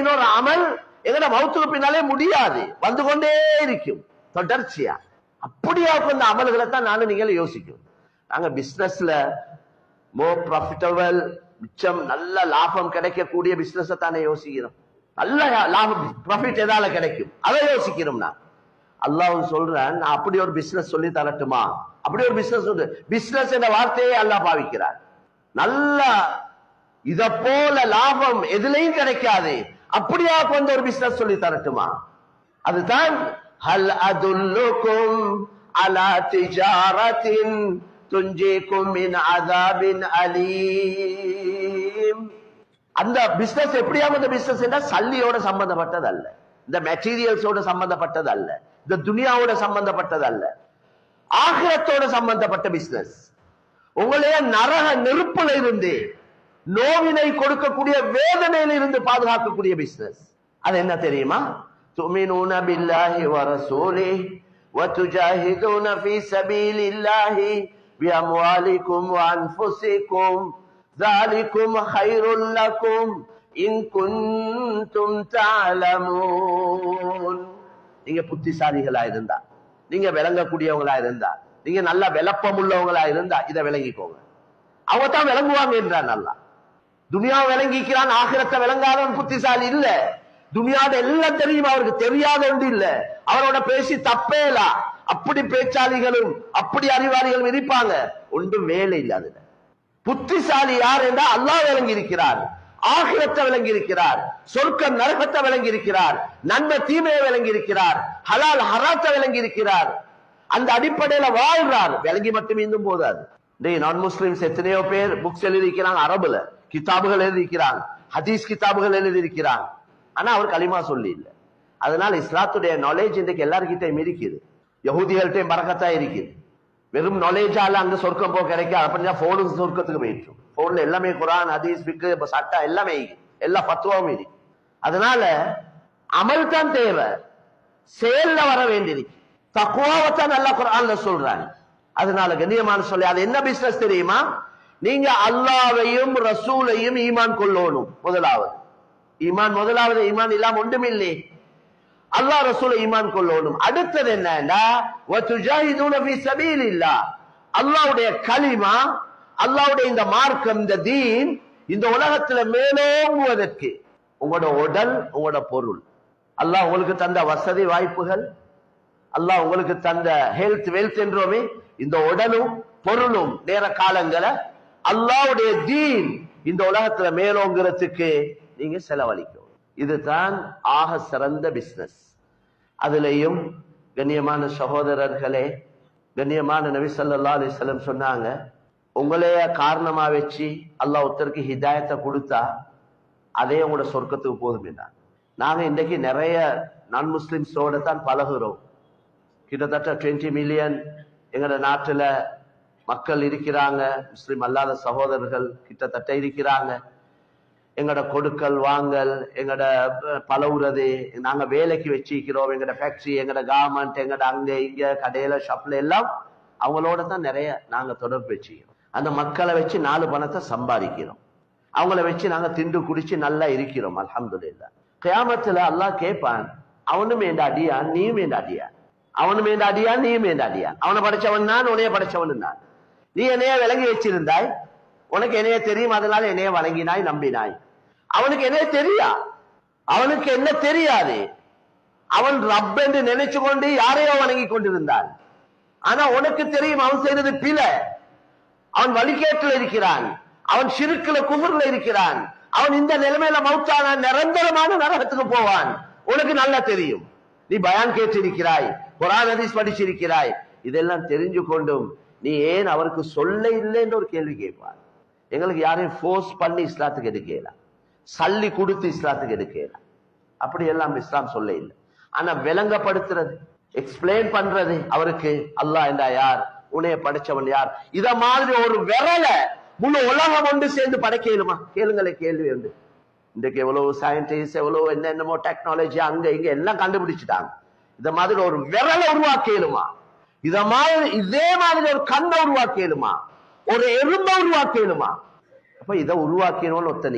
இன்னொரு அமல் எங்கட மௌத்துக்கு பின்னாலே முடியாது. வந்து கொண்டே இருக்கும். தொடர்ச்சியா. அப்படியா அந்த அமல்களை தான் நானும் நீங்களும் யோசிக்கும் நாங்க பிசினஸ்ல மோர் ப்ராஃபிட்டபிள் மிச்சம் நல்ல லாபம் கிடைக்கக்கூடிய பிசினஸ் தானே யோசிக்கிறோம். நல்ல லாபம் ப்ராஃபிட் எதால கிடைக்கும்? அதை யோசிக்கிறோம் நான் அல்லாஹ் சொல்றேன் நான் அப்படி ஒரு பிசினஸ் சொல்லி தரட்டுமா? அப்படி ஒரு பிசினஸ் உண்டு பிசினஸ் என்ற வார்த்தையை அல்லாஹ் பாவிக்கிறார். நல்ல இத போல லாபம் எதுலயும் கிடைக்காது. அப்படியா கொண்ட ஒரு பிசினஸ் சொல்லி தரட்டுமா? அதுதான் ஹல் அதுல்லுக்கும் அலா திஜாரத்தின் துஞ்சிக்கும் மின் அதாபின் அலீம். அந்த பிசினஸ் எப்படியா அந்த பிசினஸ் என்றால் சல்லியோட சம்பந்தப்பட்டது அல்ல இந்த மெட்டீரியல்ஸோட சம்பந்தப்பட்டது அல்ல இந்த துனியாவோட சம்பந்தப்பட்டது அல்ல ஆகிரத்தோட சம்பந்தப்பட்ட பிசினஸ் உங்களைய நரக நெருப்புல இருந்து நோவினை கொடுக்கக்கூடிய வேதனையில இருந்து பாதுகாக்கக்கூடிய பிசினஸ் அது என்ன தெரியுமா تؤمنون بالله ورسوله وتجاهدون في سبيل الله بأموالكم وأنفسكم ذلكم خير لكم إن كنتم تعلمون நீங்க புத்திசாலிகளா இருந்தா நீங்க விளங்கக்கூடியவங்களா இருந்தா நீங்க நல்லா விளப்பம் உள்ளவங்களா இருந்தா இதை விளங்கிக்கோங்க அவங்க தான் விளங்குவாங்க என்றான் நல்லா துனியா விளங்கிக்கிறான் ஆகிரத்தை விளங்காதவன் புத்திசாலி இல்ல. துனியாத எல்லாம் தெரியும் அவருக்கு தெரியாத ஒன்று இல்ல. அவரோட பேசி தப்பேல அப்படி பேச்சாளிகளும் அப்படி அறிவாளிகளும் இருப்பாங்க. ஒன்றும் வேலை இல்லாத புத்திசாலி யார் என்றால் அல்லாஹ் விளங்கி இருக்கிறார் ஆகிரத்தை விளங்கி இருக்கிறார் சொர்க்கம் நரகத்தை விளங்கி இருக்கிறார் நன்மை தீமையை விளங்கி இருக்கிறார் ஹலால் ஹராத்தை விளங்கி இருக்கிறார் அந்த அடிப்படையில வாழ்றார். விளங்கி மட்டும் இன்னும் போதாது. டேய் நான் முஸ்லிம்ஸ் எத்தனையோ பேர் புக்ஸ் எழுதியிருக்கிறாங்க அரபுல கிதாபுகள் எழுதியிருக்கிறாங்க. ஹதீஸ் கிதாபுகள் எழுதியிருக்கிறாங்க. ஆனா அவர் களிமா சொல்லி இல்லை. அதனால இஸ்லாத்துடைய நாலேஜ் இன்றைக்கு எல்லார்கிட்டையும் இருக்குது. யகுதிகள்கிட்டையும் பறக்கத்தா இருக்குது. வெறும் நாலேஜால அங்க சொர்க்கம் போக கிடைக்காது. அப்படின்னா போனுக்கு சொர்க்கத்துக்கு போயிட்டு போன்ல எல்லாமே குரான் ஹதீஸ் பிக்கு சட்டா எல்லாமே எல்லா பத்துவாவும் இருக்கு. அதனால அமல் தான் தேவை. செயல்ல வர வேண்டியிருக்கு. தக்குவாவத்தான் நல்லா குரான்ல சொல்றாங்க. அதனால கண்ணியமான சொல்லி அது என்ன பிசினஸ் தெரியுமா? நீங்க அல்லாவையும் ரசூலையும் ஈமான் கொள்ளணும் முதலாவது. ஈமான் முதலாவது ஈமான் இல்லாம ஒன்றுமில்லை அல்லாஹ் ரசூலை ஈமான் கொள்ளணும். அடுத்தது என்னன்னா அல்லாவுடைய களிமா அல்லாவுடைய அல்லாஹ்வுடைய இந்த மார்க்கம் இந்த தீன் இந்த உலகத்துல மேலோங்குவதற்கு. உங்களோட உடல் உங்களோட பொருள். அல்லாஹ் உங்களுக்கு தந்த வசதி வாய்ப்புகள். அல்லாஹ் உங்களுக்கு தந்த ஹெல்த் வெல்த் என்றோமே இந்த உடலும் பொருளும் நேர காலங்களை அல்லாஹ்வுடைய தீன் இந்த உலகத்துல மேலோங்கிறதுக்கு நீங்க செலவழிக்கணும். இதுதான் ஆக சிறந்த பிசினஸ் அதுலயும் கண்ணியமான சகோதரர்களே கண்ணியமான நபி ஸல்லல்லாஹு அலைஹி சொன்னாங்க உங்களைய காரணமா வச்சு அல்லாஹ் ஒருத்தருக்கு ஹிதாயத்தை கொடுத்தா அதே உங்களோட சொர்க்கத்துக்கு போதும் நாங்க இன்றைக்கு நிறைய நான் முஸ்லிம்ஸோட தான் பழகுறோம். கிட்டத்தட்ட 20 மில்லியன் எங்களோட நாட்டுல மக்கள் இருக்கிறாங்க முஸ்லீம் அல்லாத சகோதரர்கள் கிட்டத்தட்ட இருக்கிறாங்க. எங்களோட கொடுக்கல் வாங்கல் எங்களோட பலவுறது நாங்கள் நாங்க வேலைக்கு வச்சிருக்கிறோம் எங்களோட ஃபேக்ட்ரி எங்களோட கார்மெண்ட் எங்களோட அங்கே இங்க கடையில ஷாப்ல எல்லாம் அவங்களோட தான் நிறைய நாங்க தொடர்பு வச்சுக்கிறோம் அந்த மக்களை வச்சு நாலு பணத்தை சம்பாதிக்கிறோம். அவங்கள வச்சு நாங்க திண்டு குடிச்சு நல்லா இருக்கிறோம் அல்ஹம்துலில்லாஹ் கியாமத்தில் அல்லாஹ் கேட்பான் அவனும் என்ற அடியான் நீயும் என்ற அடியான் அவனும் என்ற அடியான் நீயும் என்ற அடியான் அவனை படைச்சவன் நான் உன்னைய படைச்சவன் நான். நீ என்னைய விளங்கி வச்சிருந்தாய்? உனக்கு என்னைய தெரியும்? அதனால என்னைய வணங்கினாய்? நம்பினாய். அவனுக்கு என்ன தெரியா? அவனுக்கு என்ன தெரியாது? அவன் ரப் என்று நினைச்சு கொண்டு யாரையோ வணங்கி கொண்டிருந்தான் ஆனா உனக்கு தெரியும் அவன் செய்தது பில அவன் வழிகேட்டில் இருக்கிறான். அவன் சிறுக்குல குமுறில் இருக்கிறான். அவன் இந்த நிலைமையில மௌத்தான நிரந்தரமான நரகத்துக்கு போவான். உனக்கு நல்லா தெரியும். நீ பயான் கேட்டிருக்கிறாய். குரான் ஹதீஸ் படிச்சிருக்கிறாய். இதெல்லாம் தெரிஞ்சு கொண்டும் நீ ஏன் அவருக்கு சொல்ல இல்லை என்று ஒரு கேள்வி கேட்பார். எங்களுக்கு யாரையும் ஃபோர்ஸ் பண்ணி இஸ்லாத்துக்கு எடுக்கலாம் சல்லி கொடுத்து இஸ்லாத்துக்கு எடுக்கலாம் அப்படி எல்லாம் இஸ்லாம் சொல்ல இல்லை. ஆனா விளங்கப்படுத்துறது எக்ஸ்பிளைன் பண்றது அவருக்கு அல்லாஹ் என்றா யார்? உன்னைய படைச்சவன் யார்? இத மாதிரி ஒரு விரல முழு உலகம் ஒன்று சேர்ந்து படைக்கலுமா கேளுங்களே கேள்வி உண்டு இன்றைக்கு எவ்வளவு சயின்டிஸ்ட் எவ்வளவு என்னென்னமோ டெக்னாலஜி அங்க இங்க எல்லாம் கண்டுபிடிச்சிட்டாங்க. இந்த மாதிரி ஒரு விரலை உருவாக்கலுமா இத மாதிரி இதே மாதிரி ஒரு கண்ணை உருவாக்கலுமா ஒரு எறும்பை உருவாக்கலுமா அப்ப இதை உருவாக்கினோன்னு ஒத்த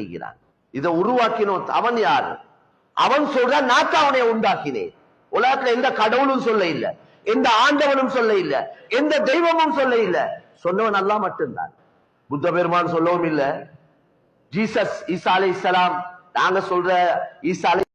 இதை உருவாக்கினோம் அவன் யாரு? அவன் சொல்ற நான் அவனை உண்டாக்கினேன். உலகத்துல எந்த கடவுளும் சொல்ல இல்ல. எந்த ஆண்டவனும் சொல்ல இல்ல. எந்த தெய்வமும் சொல்ல இல்ல. சொன்னவன் அல்லா மட்டும்தான். புத்த பெருமான் சொல்லவும் இல்ல. ஜீசஸ் ஈசா அலை இஸ்லாம் நாங்க சொல்ற ஈசா அலை